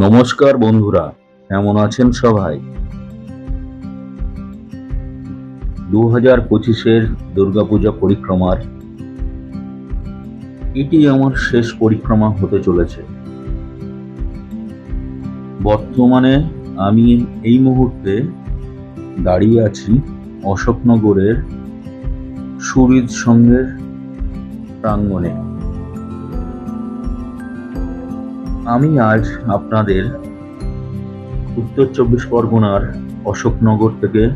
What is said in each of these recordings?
নমস্কার বন্ধুরা, কেমন আছেন সবাই? দু হাজার পঁচিশের দুর্গাপূজা পরিক্রমার, এটি আমার শেষ পরিক্রমা হতে চলেছে। বর্তমানে আমি এই মুহূর্তে দাঁড়িয়ে আছি অশোকনগরের সুরিদ সংঘের প্রাঙ্গণে। আমি আজ আপনাদের উত্তর চব্বিশ পরগনার অশোকনগর থেকে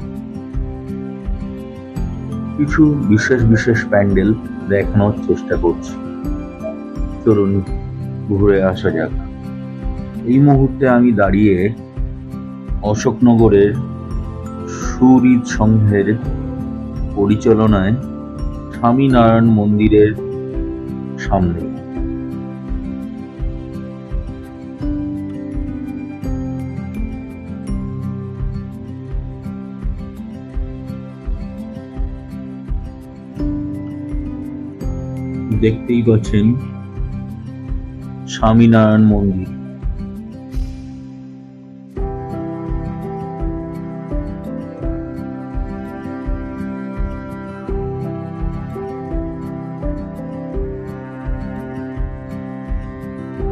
কিছু বিশেষ বিশেষ প্যান্ডেল দেখানোর চেষ্টা করছি। চলুন ঘুরে আসা যাক। এই মুহূর্তে আমি দাঁড়িয়ে অশোকনগরের সুরিদ সংঘের পরিচালনায় স্বামীনারায়ণ মন্দিরের সামনে। দেখতেই পাচ্ছেন স্বামীনারায়ণ মন্দির।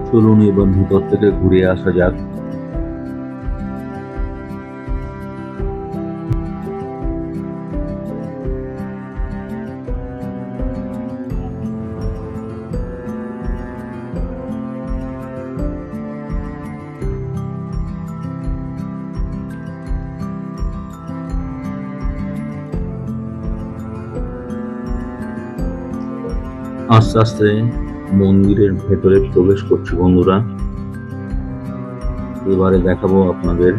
চলুন এবার ভিতর থেকে ঘুরে আসা যাক। আস্তে আস্তে মন্দিরের ভেতরে প্রবেশ করছি বন্ধুরা। এবারে দেখাবো আপনাদের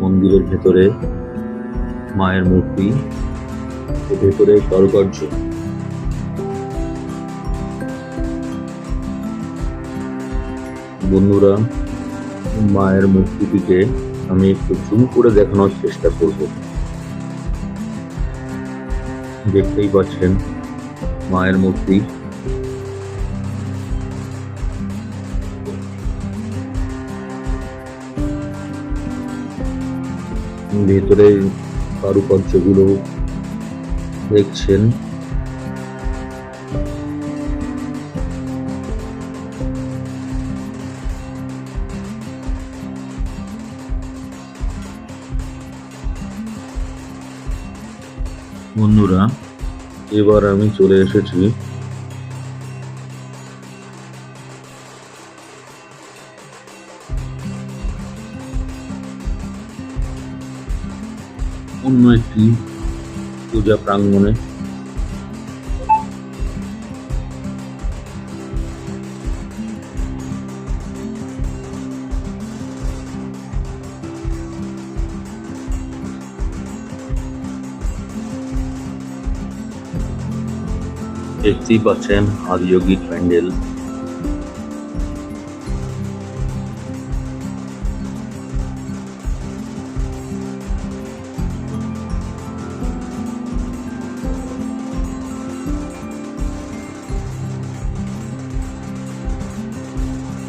মন্দিরের ভেতরে মায়ের মূর্তি ভেতরে কারুকার্য। বন্ধুরা, মায়ের মূর্তিটিকে আমি একটু জুম করে দেখানোর চেষ্টা করব। দেখতেই পাচ্ছেন মায়ের মূর্তি। ভেতরে কারুকার্যগুলো দেখছেন। বন্ধুরা এবার আমি চলে এসেছি একটি পূজা প্রাঙ্গণে। দেখতেই পাচ্ছেন আদিযোগী প্যান্ডেল।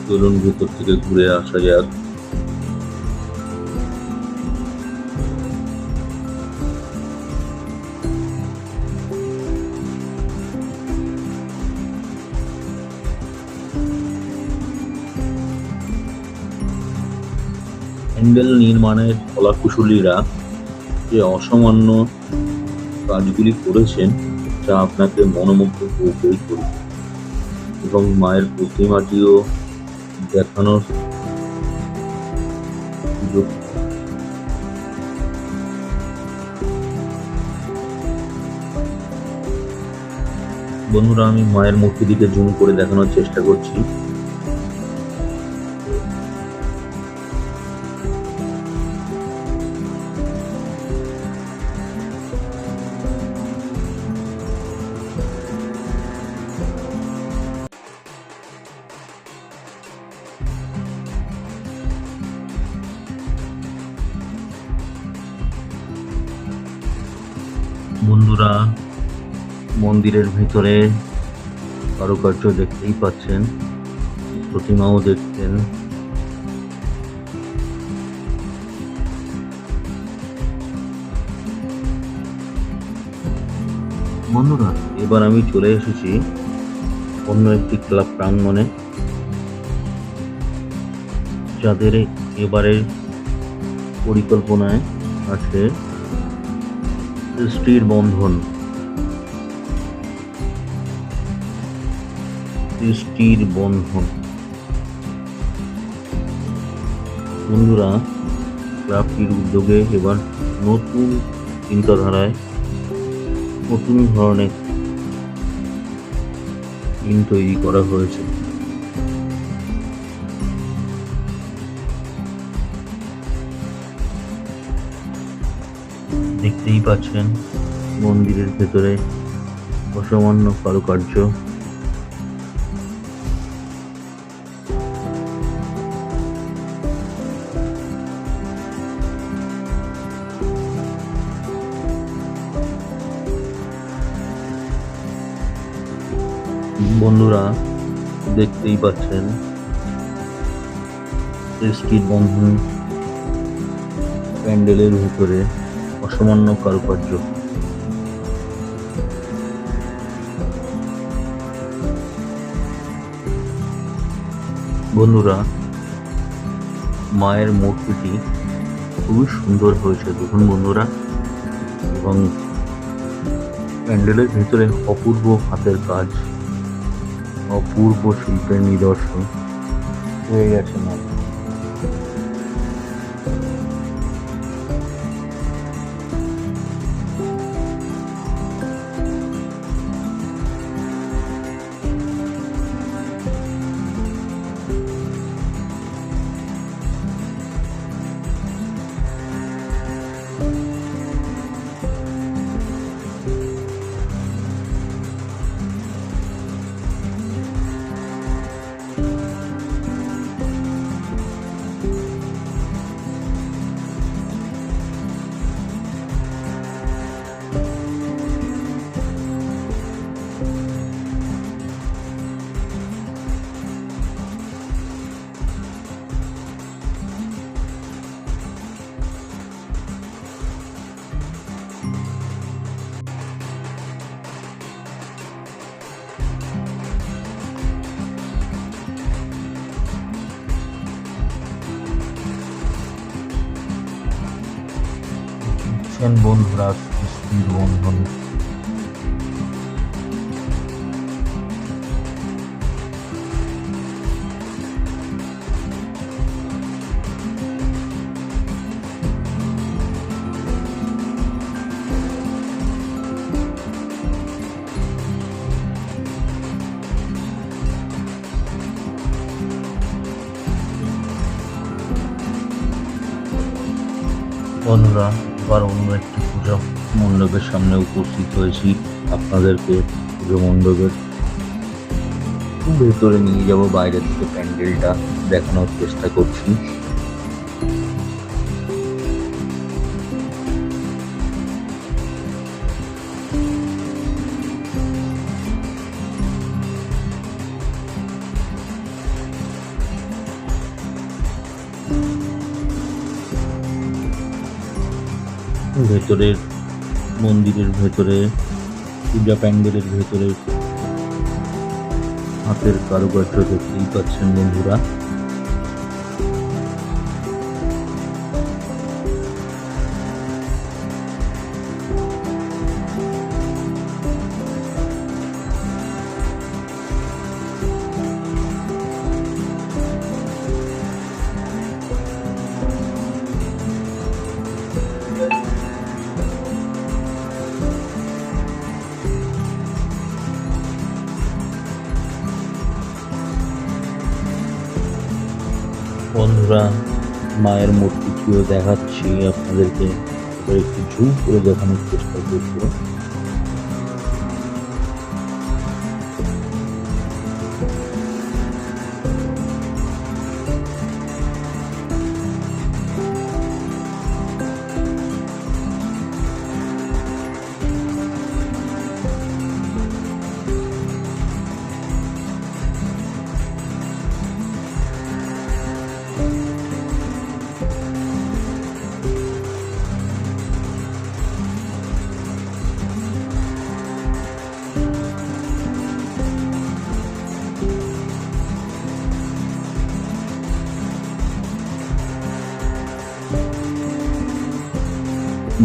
চলুন ভেতর থেকে ঘুরে আসা যাক। প্যান্ডেল নির্মাণের কলাকুশলীরা যে অসামান্য কাজগুলি করেছেন তা আপনাকে মনোমুগ্ধ করবে এবং মায়ের প্রতিমাটিও দেখানোর সুযোগ। বন্ধুরা আমি মায়ের মূর্তি দিকে জুম করে দেখানোর চেষ্টা করছি। মন্দিরের ভেতরে কারুকার্য দেখতেই পাচ্ছেন, প্রতিমাও দেখতেন বন্ধুরা, এবার আমি চলে এসেছি অন্য একটি ক্লাব প্রাঙ্গণে, যাদের এবারের পরিকল্পনায় আছে সৃষ্টির বন্ধন। সৃষ্টির বন্ধন। বন্ধুরা ক্লাবটির উদ্যোগে এবার নতুন চিন্তাধারায় নতুন ধরনের টিম তৈরি করা হয়েছে। দেখতেই পাচ্ছেন, মন্দিরের ভেতরে অসামান্য কারুকার্য। বন্ধুরা, দেখতেই পাচ্ছেন। সৃষ্টির বন্ধন প্যান্ডেলের ভিতরে অসামান্য কারুকার্য। বন্ধুরা, মায়ের মূর্তিটি খুবই সুন্দর হয়েছে। দেখুন বন্ধুরা, এবং প্যান্ডেলের ভিতরে অপূর্ব হাতের কাজ। অপূর্ব শিল্পের নিদর্শন। হয়ে গেছে না দেখছেন বন্ধুরা সৃষ্টির বন্ধন বন্ধুরা মণ্ডপের সামনে উপস্থিত হয়েছি আপনাদেরকে পুজো মণ্ডপের। ভেতরে নিয়ে যাব, বাইরে থেকে প্যান্ডেলটা দেখানোর চেষ্টা করছি। ভেতরের মন্দিরের ভেতরে পূজা প্যান্ডেলের ভেতরে হাতের কারুকার্য দেখতেই পাচ্ছেন বন্ধুরা। বন্ধুরা মায়ের মূর্তিটিও দেখাচ্ছি আপনাদেরকে। একটু ঝুম করে দেখানোর চেষ্টা করব।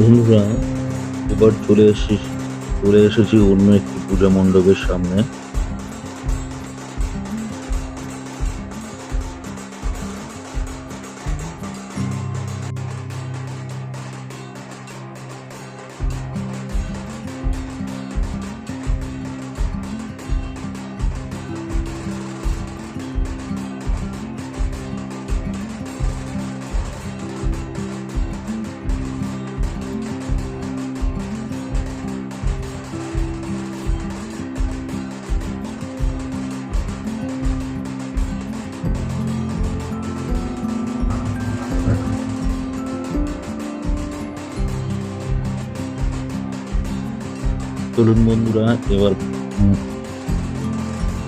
বন্ধুরা এবার চলে এসেছি চলে এসেছি অন্য একটি পূজা মণ্ডপের সামনে। চলুন বন্ধুরা এবার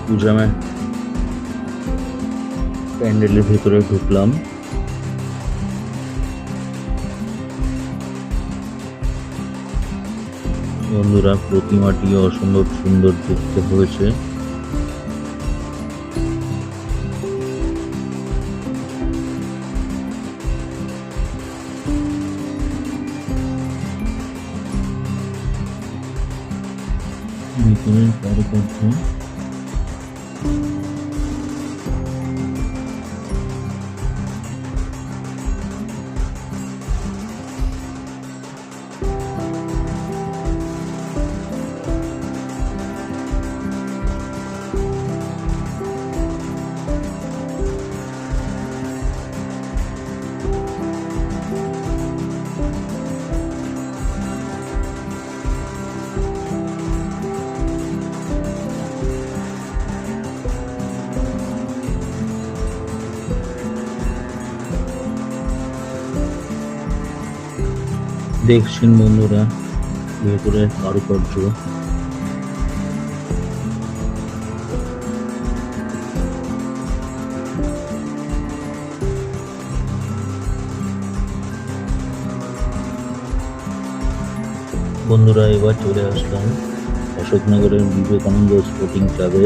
পূজামে প্যান্ডেলের ভেতরে ঢুকলাম। বন্ধুরা প্রতিমাটি অসম্ভব সুন্দর দেখতে হয়েছে। ভিতরের কারুকার্য দেখছেন বন্ধুরা ভেতরের কারুকার্য। বন্ধুরা এবার চলে আসলাম অশোকনগরের বিবেকানন্দ স্পোর্টিং ক্লাবে।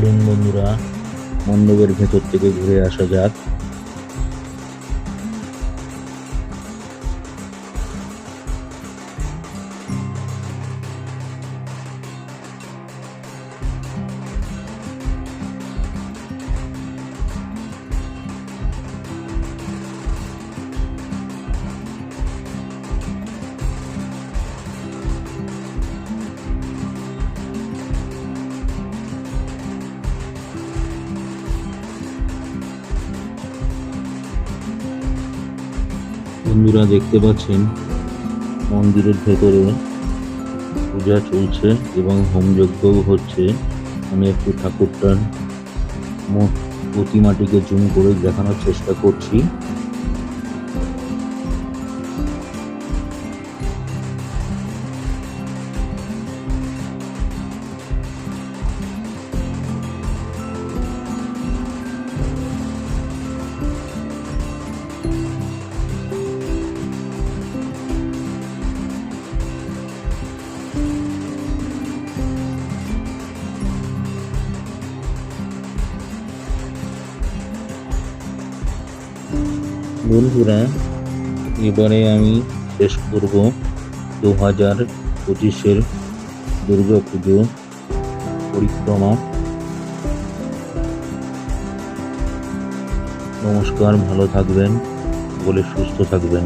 চলুন বন্ধুরা। মণ্ডপের ভেতর থেকে ঘুরে আসা যাক। বন্ধুরা দেখতে পাচ্ছেন। মন্দিরের ভেতরে পূজা চলছে এবং হোমযজ্ঞও হচ্ছে। আমি একটু ঠাকুরটার প্রতিমাটিকে জুম করে দেখানোর চেষ্টা করছি। বন্ধুরা, এবারে আমি শেষ করব দু হাজার পঁচিশের দুর্গা পুজো পরিক্রমা। নমস্কার, ভালো থাকবেন, বলে সুস্থ থাকবেন।